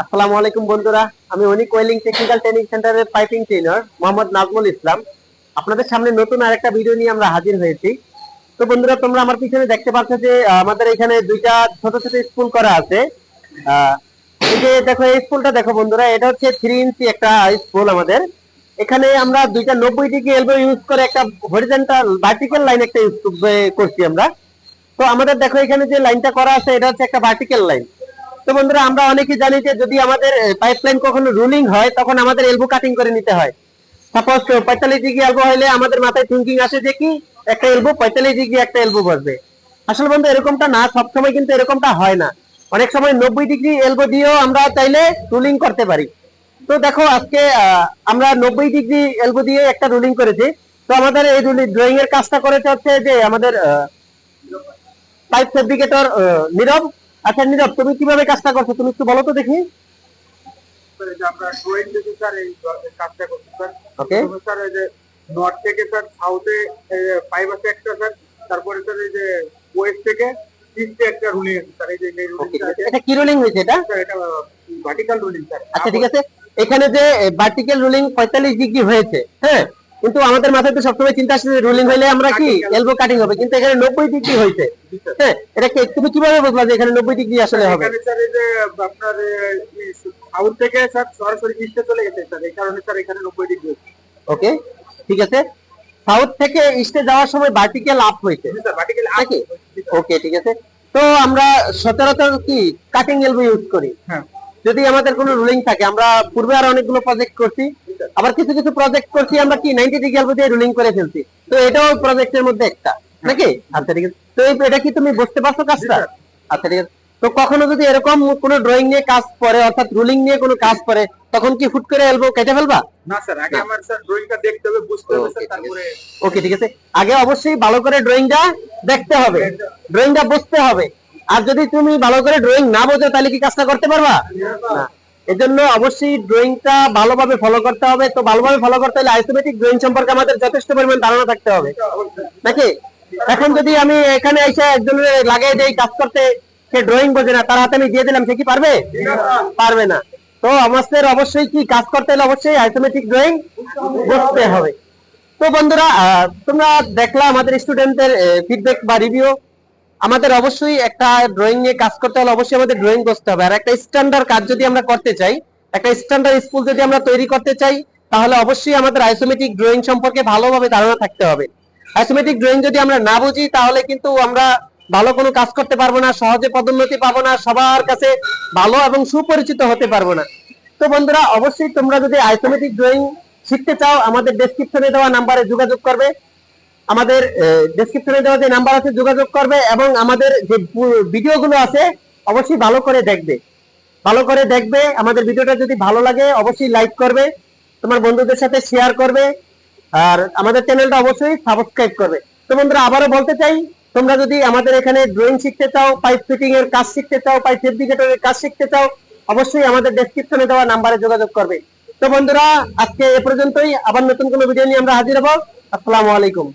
আসসালামু আলাইকুম বন্ধুরা, আমি অনিক ওয়েলিং টেকনিক্যাল ট্রেনিং সেন্টারের পাইপিং ট্রেনার মোহাম্মদ নাজমুল ইসলাম। আপনাদের সামনে নতুন আরেকটা ভিডিও নিয়ে আমরা হাজির হয়েছি। তো বন্ধুরা, তোমরা আমার পিছনে দেখতে পাচ্ছ যে আমাদের এখানে দুইটা ছোট ছোট স্কুল করা আছে। এই যে দেখো, এই স্কুলটা দেখো বন্ধুরা, এটা হচ্ছে থ্রি ইঞ্চি একটা স্কুল আমাদের। এখানে আমরা দুইটা নব্বই ডিগ্রি এলবো ইউজ করে একটা হরিজেন্টাল ভার্টিক্যাল লাইন একটা ইউজ করছি আমরা। তো আমাদের দেখো, এখানে যে লাইনটা করা আছে, এটা হচ্ছে একটা ভার্টিক্যাল লাইন তো বন্ধুরা, আমরা অনেকেই জানি যে যদি আমাদের পাইপ লাইন কখনো রুলিং হয়, তখন আমাদের এলবো কাটিং করে নিতে হয়। সাপোজ পঁয়তাল্লিশ ডিগ্রি এলবো হলে আমাদের মাথায় থিঙ্কিং আসে যে কি, একটা এলবো পঁয়তাল্লিশ ডিগ্রি একটা এলবো বসবে। আসলে বন্ধু, এরকমটা না, সবসময় কিন্তু এরকমটা হয় না। অনেক সময় নব্বই ডিগ্রি এলবো দিয়েও আমরা চাইলে রুলিং করতে পারি। তো দেখো, আজকে আমরা নব্বই ডিগ্রি এলবো দিয়ে একটা রুলিং করেছি। তো আমাদের এই ড্রয়িং এর কাজটা করেছে হচ্ছে যে আমাদের পাইপ ফেব্রিকেটর নীরব। আচ্ছা নীরব তুমি কীভাবে কাজটা করছ? তুমি একটু বলো তো দেখি। স্যার এই যে আমরা ড্রয়িং থেকে স্যার এই কাজটা করছি স্যার ওকে স্যার এই যে নর্থ থেকে স্যার সাউথে পাইপ আছে একটা স্যার তারপরে স্যার এই যে ওয়েস্ট থেকে ইস্টে একটা রুলিং আছে স্যার এই যে এই ওকে রুলিংটা আছে। এটা কি রুলিং হয়েছে এটা? স্যার এটা ভার্টিক্যাল রুলিং স্যার আচ্ছা ঠিক আছে। এখানে যে ভার্টিক্যাল রুলিং পঁয়তাল্লিশ ডিগ্রি হয়েছে হ্যাঁ? কিন্তু আমাদের মাথায় তো সবসময় চিন্তা আসছে রুলিং হলে আমরা কি? এলবো কাটিং হবে। কিন্তু এখানে নব্বই ডিগ্রি হয়েছে। হ্যাঁ এটা তুমি কীভাবে বুঝলা যে এখানে নব্বই ডিগ্রি আসলে হবে? আপনার সাউথ থেকে স্যার সরাসরি ইস্টে চলে গেছে স্যার এই কারণে স্যার এখানে নব্বই ডিগ্রি ওকে ঠিক আছে। সাউথ থেকে ইস্টে যাওয়ার সময় ভার্টিক্যাল আপ হয়েছে। ওকে ঠিক আছে। তো আমরা সচরাচর কি কাটিং এলবো ইউজ করি? হ্যাঁ। যদি আমাদের কোনো রুলিং থাকে আমরা পূর্বে আর অনেকগুলো প্রজেক্ট করছি। আবার কিছু কিছু প্রজেক্ট করছি আমরা কি নাইনটি ডিগ্রি এলবো দিয়ে রুলিং করে ফেলছি। তো এটাও প্রজেক্টের মধ্যে একটা। নাকি? আচ্ছা ঠিক আছে। তো এটা কি তুমি বুঝতে পারছ কাজটা? আচ্ছা ঠিক আছে। তো কখনো যদি এরকম কোনো ড্রয়িং নিয়ে কাজ করে অর্থাৎ রুলিং নিয়ে কোনো কাজ করে তখন কি ফুট করে এলবো কেটে ফেলবা? না স্যার আগে আমার স্যার ড্রয়িংটা দেখতে হবে বুঝতে হবে স্যার তারপরে ওকে ঠিক আছে। আগে অবশ্যই ভালো করে ড্রয়িংটা দেখতে হবে। ড্রয়িংটা বুঝতে হবে। আর যদি তুমি ভালো করে ড্রয়িং না বোঝো তাহলে কি কাজটা করতে পারবা? না। এজন্য অবশ্যই ড্রয়িংটা ভালোভাবে ফলো করতে হবে। তো ভালোভাবে ফলো করতে হলে আইসোমেটিক ড্রয়িং সম্পর্কে আমাদের যথেষ্ট পরিমাণ ধারণা থাকতে হবে। নাকি? এখন যদি আমি এখানে এসে একজনের লাগিয়ে দেই কাজ করতে, সে ড্রয়িং বোঝে না, তার হাতে আমি দিয়ে দিলাম, সে কি পারবে? পারবে না। তো আমাদের অবশ্যই কি কাজ করতে হলে অবশ্যই আইসোমেটিক ড্রয়িং বুঝতে হবে। তো বন্ধুরা তোমরা দেখলা আমাদের স্টুডেন্টদের ফিডব্যাক বা রিভিউ আমাদের অবশ্যই একটা ড্রয়িং নিয়ে কাজ করতে হলে অবশ্যই আমাদের ড্রয়িং বুঝতে হবে। আর একটা স্ট্যান্ডার্ড কাজ যদি আমরা করতে চাই, একটা স্ট্যান্ডার্ড স্কুল যদি আমরা তৈরি করতে চাই, তাহলে অবশ্যই আমাদের আইসোমেটিক ড্রয়িং সম্পর্কে ভালোভাবে ধারণা থাকতে হবে। আইসোমেটিক ড্রয়িং যদি আমরা না বুঝি, তাহলে কিন্তু আমরা ভালো কোনো কাজ করতে পারব না, সহজে পদোন্নতি পাবো না, সবার কাছে ভালো এবং সুপরিচিত হতে পারব না। তো বন্ধুরা, অবশ্যই তোমরা যদি আইসোমেটিক ড্রয়িং শিখতে চাও, আমাদের ডেসক্রিপশনে দেওয়া নাম্বারে যোগাযোগ করবে। আমাদের ডেসক্রিপশনে দেওয়া যে নাম্বার আছে, যোগাযোগ করবে এবং আমাদের যে ভিডিওগুলো আছে, অবশ্যই ভালো করে দেখবে। ভালো করে দেখবে, আমাদের ভিডিওটা যদি ভালো লাগে, অবশ্যই লাইক করবে, তোমার বন্ধুদের সাথে শেয়ার করবে। আর আমাদের চ্যানেলটা অবশ্যই সাবস্ক্রাইব করবে। তো বন্ধুরা, আবারও বলতে চাই, তোমরা যদি আমাদের এখানে ড্রয়িং শিখতে চাও পাইপ ফিটিং এর কাজ শিখতে চাও পাইপ ফেব্রিকেটরের কাজ শিখতে চাও, অবশ্যই আমাদের ডেসক্রিপশনে দেওয়া নাম্বারে যোগাযোগ করবে। তো বন্ধুরা, আজকে এ পর্যন্তই। আবার নতুন কোনো ভিডিও নিয়ে আমরা হাজির হব। আসসালামু আলাইকুম।